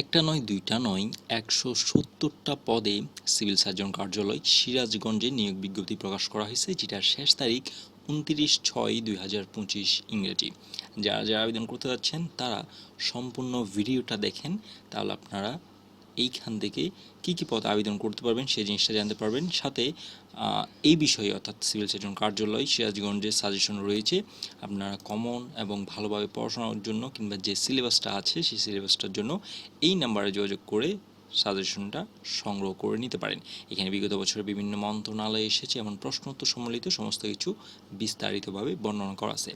একটা নয়, দুইটা নয়, একশো সত্তরটা পদে সিভিল সার্জন কার্যালয় সিরাজগঞ্জে নিয়োগ বিজ্ঞপ্তি প্রকাশ করা হয়েছে, যেটার শেষ তারিখ উনত্রিশ ছয় দুই হাজার পঁচিশ ইংরেজি। যারা যারা আবেদন করতে যাচ্ছেন, তারা সম্পূর্ণ ভিডিওটা দেখেন, তাহলে আপনারা এইখান থেকে কি কি পদে আবেদন করতে পারবেন, সেই জিনিসটা জানতে পারবেন। সাথে এই বিষয়ে অর্থাৎ সিভিল সার্জন কার্যালয় সিরাজগঞ্জের সাজেশন রয়েছে। আপনারা কমন এবং ভালোভাবে পড়াশোনার জন্য কিংবা যে সিলেবাসটা আছে, সেই সিলেবাসটার জন্য এই নাম্বারে যোগাযোগ করে সাজেশনটা সংগ্রহ করে নিতে পারেন। এখানে বিগত বছরের বিভিন্ন মন্ত্রণালয়ে এসেছে, এমন প্রশ্নোত্তর সম্বলিত সমস্ত কিছু বিস্তারিতভাবে বর্ণনা করা আছে।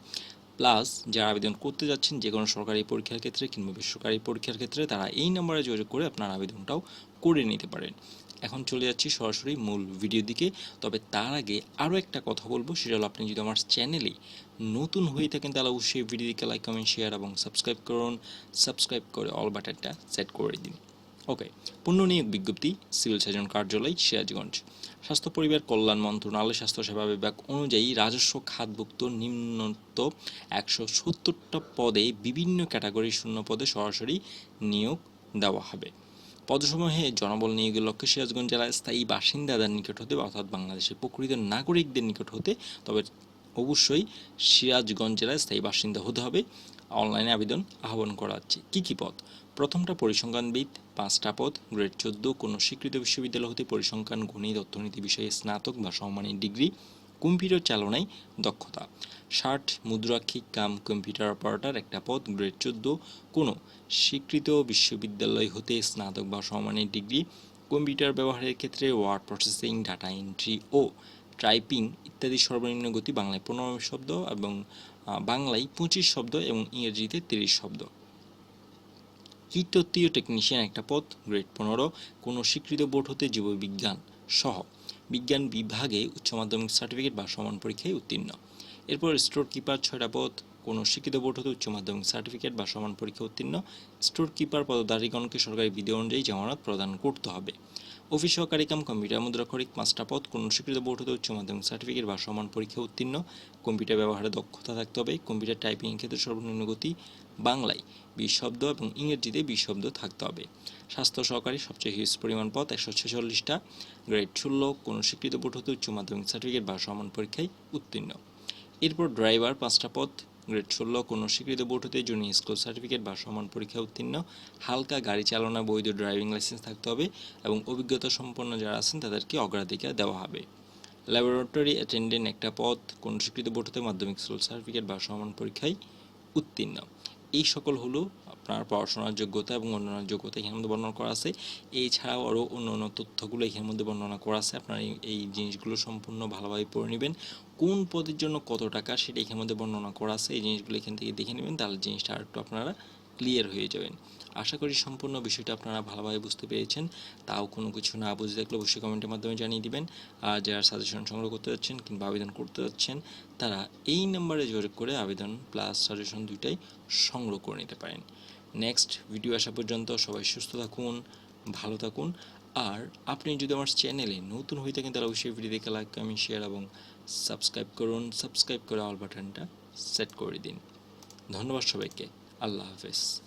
প্লাস যারা আবেদন করতে যাচ্ছেন যে কোনো সরকারি পরীক্ষার ক্ষেত্রে কিংবা বেসরকারি পরীক্ষার ক্ষেত্রে, তারা এই নাম্বারে যোগাযোগ করে আপনার আবেদনটাও করে নিতে পারেন। এখন চলে যাচ্ছি সরাসরি মূল ভিডিও দিকে। তবে তার আগে আরও একটা কথা বলব, সেটা হলো আপনি যদি আমার চ্যানেলে নতুন হয়ে থাকেন, তাহলে অবশ্যই ভিডিওটিকে লাইক কমেন্ট শেয়ার এবং সাবস্ক্রাইব করুন। সাবস্ক্রাইব করে অল বাটনটা সেট করে দিন। ওকে পূর্ণ নিয়োগ বিজ্ঞপ্তি, সিভিল সার্জন কার্যালয়, সিরাজগঞ্জ। স্বাস্থ্য, পরিবার, কল্যাণ মন্ত্রণালয় স্বাস্থ্যসেবা বিভাগ অনুযায়ী রাজস্ব খাতভুক্ত নিম্নত একশো সত্তরটা পদে বিভিন্ন ক্যাটাগরির শূন্য পদে সরাসরি নিয়োগ দেওয়া হবে। পদসমূহে জনবল নিয়োগের লক্ষ্যে সিরাজগঞ্জ জেলায় স্থায়ী বাসিন্দাদের নিকট হতে, অর্থাৎ বাংলাদেশের প্রকৃত নাগরিকদের নিকট হতে, তবে অবশ্যই সিরাজগঞ্জ জেলায় স্থায়ী বাসিন্দা হতে হবে। অনলাইনে আবেদন আহ্বান করা হচ্ছে কী কী পদ? প্রথমটা পরিসংখ্যানবিদ, পাঁচটা পদ, গ্রেড চোদ্দ, কোনো স্বীকৃত বিশ্ববিদ্যালয় হতে পরিসংখ্যান, গণিত, অর্থনীতি বিষয়ে স্নাতক বা সমমানের ডিগ্রি, কম্পিউটার চালনায় দক্ষতা। ষাট মুদ্রাক্ষিক কাম, কম্পিউটার অপারেটর, একটা পদ, গ্রেড চোদ্দ, কোনো স্বীকৃত বিশ্ববিদ্যালয় হতে স্নাতক বা সমমানের ডিগ্রি, কম্পিউটার ব্যবহারের ক্ষেত্রে ওয়ার্ড প্রসেসিং, ডাটা এন্ট্রি ও টাইপিং ইত্যাদি সর্বনিম্ন গতি বাংলায় পনেরো শব্দ এবং বাংলায় পঁচিশ শব্দ এবং ইংরেজিতে তিরিশ শব্দ। কীটতত্ত্বীয় টেকনিশিয়ান একটা পদ গ্রেড পনেরো, কোনো স্বীকৃত বোর্ড হতে জীববিজ্ঞান সহ। বিজ্ঞান বিভাগে উচ্চ মাধ্যমিক সার্টিফিকেট বা সমান পরীক্ষায় উত্তীর্ণ। এরপর স্টোর কিপার ছয়টা পদ, কোনো শিক্ষিত বোর্ড হতে উচ্চ মাধ্যমিক সার্টিফিকেট বা সমান পরীক্ষা উত্তীর্ণ। স্টোর কিপার পদধারীগণকে সরকারি বিধি অনুযায়ী জামানত প্রদান করতে হবে। অফিস সহকারী কাম কম্পিউটার মুদ্রাক্ষরিক পাঁচটা পদ, কোনো স্বীকৃত বোর্ড হতে উচ্চ মাধ্যমিক সার্টিফিকেট বা সমান পরীক্ষা উত্তীর্ণ। কম্পিউটার ব্যবহারে দক্ষতা থাকতে হবে। কম্পিউটার টাইপিং ক্ষেত্রে সর্বনিম্ন গতি বাংলায়। বিশ শব্দ এবং ইংরেজিতে বিশ শব্দ থাকতে হবে। স্বাস্থ্য সহকারী সবচেয়ে হিউজ পরিমাণ পদ, একশো ছেচল্লিশটা। গ্রেড ষোলো, কোনো স্বীকৃত বোর্ড হতে উচ্চ মাধ্যমিক সার্টিফিকেট বা সমান পরীক্ষায় উত্তীর্ণ। এরপর ড্রাইভার পাঁচটা পদ গ্রেড ষোলো, কোনো স্বীকৃত বোর্ড হতে জুনিয়র স্কুল সার্টিফিকেট বা সমান পরীক্ষা উত্তীর্ণ। হালকা গাড়ি চালনা, বৈধ ড্রাইভিং লাইসেন্স থাকতে হবে এবং অভিজ্ঞতা সম্পন্ন যারা আছেন তাদেরকে অগ্রাধিকার দেওয়া হবে। ল্যাবরেটরি অ্যাটেন্ডেন্ট একটা পদ, কোনো স্বীকৃত বোর্ড হতে মাধ্যমিক স্কুল সার্টিফিকেট বা সমান পরীক্ষায় উত্তীর্ণ। এই সকল হলো আপনার পড়াশোনার যোগ্যতা এবং অন্যান্য যোগ্যতা এখানের মধ্যে বর্ণনা করা আছে। এছাড়াও আরও অন্য অন্য তথ্যগুলো এখানের মধ্যে বর্ণনা করা আছে। আপনার এই- জিনিসগুলো সম্পূর্ণ ভালোভাবে পড়ে নেবেন। কোন পদের জন্য কত টাকা সেটা এখানের মধ্যে বর্ণনা করা আছে। এই জিনিসগুলো এখান থেকে দেখে নেবেন। তাহলে জিনিসটা আর একটু আপনারা ক্লিয়ার হয়ে যাবেন। আশা করি সম্পূর্ণ বিষয়টা আপনারা ভালোভাবে বুঝতে পেরেছেন। তাও কোনো কিছু না বুঝে থাকলে অবশ্যই কমেন্টের মাধ্যমে জানিয়ে দিবেন। আর যারা সাজেশন সংগ্রহ করতে যাচ্ছেন কিংবা আবেদন করতে যাচ্ছেন, তারা এই নাম্বারে যোগাযোগ করে আবেদন প্লাস সাজেশন দুইটাই সংগ্রহ করে নিতে পারেন। নেক্সট ভিডিও আসা পর্যন্ত সবাই সুস্থ থাকুন, ভালো থাকুন। আর আপনি যদি আমার চ্যানেলে নতুন হয়ে থাকেন, তাহলে অবশ্যই ভিডিও দেখে লাইক কমেন্ট শেয়ার এবং সাবস্ক্রাইব করুন। সাবস্ক্রাইব করে অল বাটনটা সেট করে দিন। ধন্যবাদ সবাইকে। I love this.